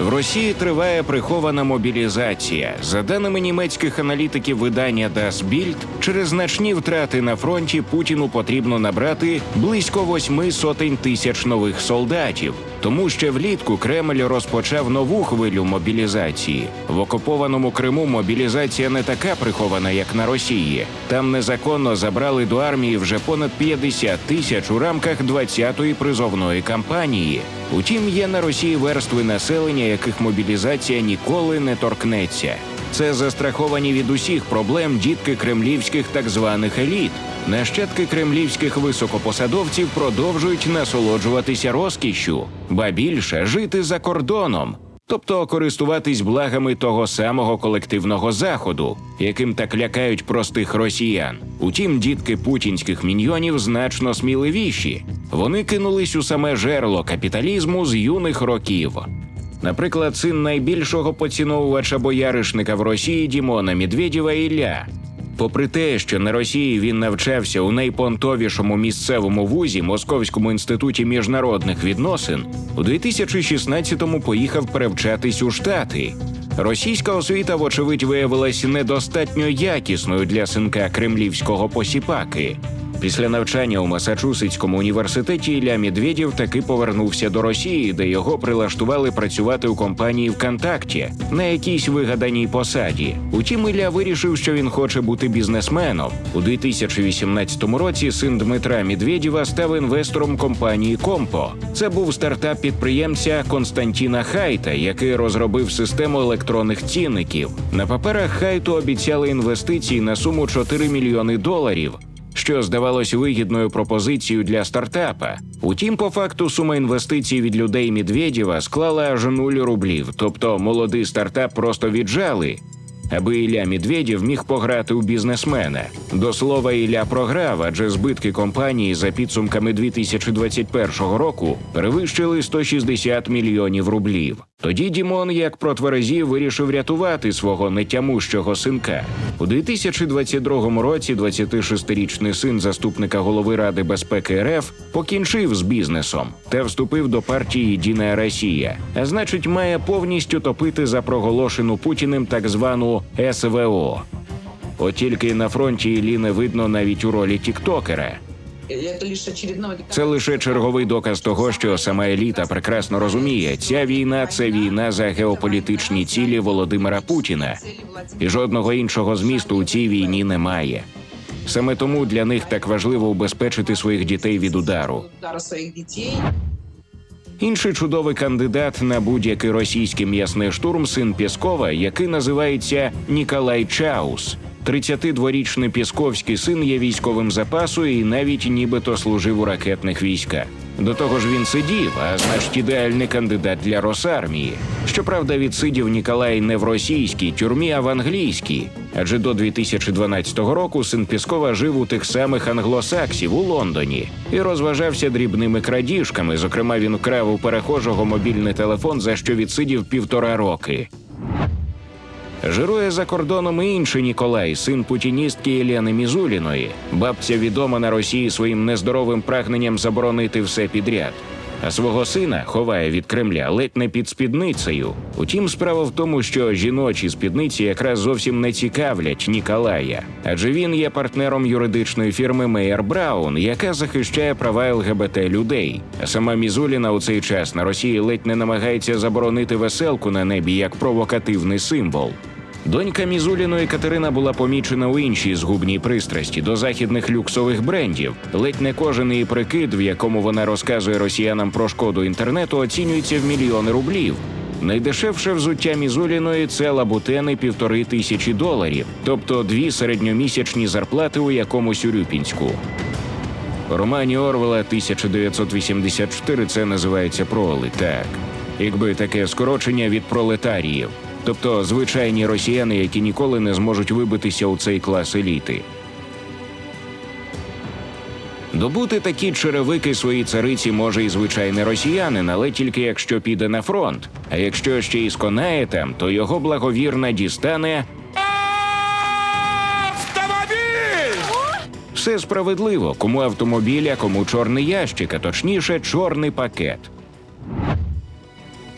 В Росії триває прихована мобілізація. За даними німецьких аналітиків видання Das Bild, через значні втрати на фронті Путіну потрібно набрати близько восьми сотень тисяч нових солдатів. Тому ще влітку Кремль розпочав нову хвилю мобілізації. В окупованому Криму мобілізація не така прихована, як на Росії. Там незаконно забрали до армії вже понад 50 тисяч у рамках 20-ї призовної кампанії. Утім, є на Росії верстви населення, яких мобілізація ніколи не торкнеться. Це застраховані від усіх проблем дітки кремлівських так званих еліт. Нащадки кремлівських високопосадовців продовжують насолоджуватися розкішшю, ба більше жити за кордоном, тобто користуватись благами того самого колективного заходу, яким так лякають простих росіян. Утім, дітки путінських міньйонів значно сміливіші. Вони кинулись у саме жерло капіталізму з юних років. Наприклад, син найбільшого поціновувача бояришника в Росії Дімона Медведєва Ілля. Попри те, що на Росії він навчався у найпонтовішому місцевому вузі Московському інституті міжнародних відносин, у 2016-му поїхав перевчатись у Штати. Російська освіта, вочевидь, виявилась недостатньо якісною для синка кремлівського посіпаки. Після навчання у Масачусетському університеті Ілля Медведєв таки повернувся до Росії, де його прилаштували працювати у компанії ВКонтакті на якійсь вигаданій посаді. Утім, Ілля вирішив, що він хоче бути бізнесменом. У 2018 році син Дмитра Медведєва став інвестором компанії Компо. Це був стартап підприємця Константіна Хайта, який розробив систему електронних цінників. На паперах Хайту обіцяли інвестиції на суму 4 мільйони доларів що здавалось вигідною пропозицією для стартапа. Утім, по факту сума інвестицій від людей Медведєва склала аж нуль рублів, тобто молодий стартап просто віджали. Аби Ілля Медведєв міг пограти у бізнесмена. До слова, Ілля програв, адже збитки компанії за підсумками 2021 року перевищили 160 мільйонів рублів. Тоді Дімон, як протверезів, вирішив рятувати свого нетямущого синка. У 2022 році 26-річний син заступника голови Ради безпеки РФ покінчив з бізнесом та вступив до партії Єдина Росія, а значить, має повністю топити за проголошену Путіним так звану СВО. От тільки на фронті Іллі не видно навіть у ролі тіктокера. Це лише черговий доказ того, що сама еліта прекрасно розуміє, ця війна це війна за геополітичні цілі Володимира Путіна, і жодного іншого змісту у цій війні немає. Саме тому для них так важливо убезпечити своїх дітей від удару. Інший чудовий кандидат на будь-який російський м'ясний штурм син Пєскова, який називається Ніколай Чаус. 32-річний пісковський син є військовим запасу і навіть нібито служив у ракетних військах. До того ж він сидів, а значить ідеальний кандидат для Росармії. Щоправда, відсидів Ніколай не в російській тюрмі, а в англійській. Адже до 2012 року син Піскова жив у тих самих англосаксів у Лондоні і розважався дрібними крадіжками. Зокрема, він вкрав у перехожого мобільний телефон, за що відсидів півтора роки. Жирує за кордоном і інший Ніколай, син путіністки Єлени Мізуліної. Бабця відома на Росії своїм нездоровим прагненням заборонити все підряд. А свого сина ховає від Кремля ледь не під спідницею. Утім, справа в тому, що жіночі спідниці якраз зовсім не цікавлять Ніколая, адже він є партнером юридичної фірми Мейер Браун, яка захищає права ЛГБТ людей. А сама Мізуліна у цей час на Росії ледь не намагається заборонити веселку на небі як провокативний символ. Донька Мізуліної Катерина була помічена у іншій згубній пристрасті до західних люксових брендів. Ледь не кожен її прикид, в якому вона розказує росіянам про шкоду інтернету, оцінюється в мільйони рублів. Найдешевше взуття Мізуліної це лабутени півтори тисячі доларів, тобто дві середньомісячні зарплати у якомусь Урюпінську. Романі Орвела 1984 це називається проли. Так, якби таке скорочення від пролетаріїв, тобто звичайні росіяни, які ніколи не зможуть вибитися у цей клас еліти. Добути такі черевики своїй цариці може і звичайний росіянин, але тільки якщо піде на фронт. А якщо ще й сконає там, то його благовірна дістане. Все справедливо, кому автомобіль, а кому чорний ящик, а точніше, чорний пакет.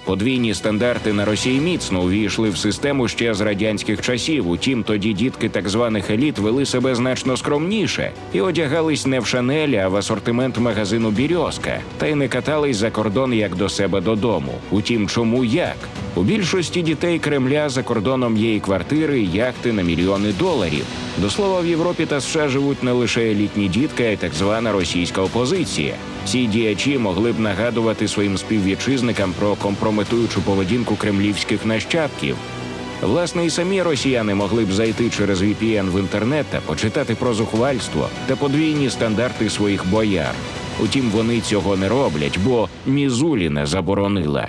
Подвійні стандарти на Росії міцно увійшли в систему ще з радянських часів. Утім, тоді дітки так званих еліт вели себе значно скромніше і одягались не в шанелі, а в асортимент магазину Бірьозка, та й не катались за кордон як до себе додому. Утім, чому як? У більшості дітей Кремля за кордоном є і квартири, і яхти на мільйони доларів. До слова, в Європі та США живуть не лише елітні дітки, а й так звана російська опозиція. Ці діячі могли б нагадувати своїм співвітчизникам про компрометуючу поведінку кремлівських нащадків. Власне, і самі росіяни могли б зайти через VPN в інтернет та почитати про зухвальство та подвійні стандарти своїх бояр. Утім, вони цього не роблять, бо Мізуліна заборонила.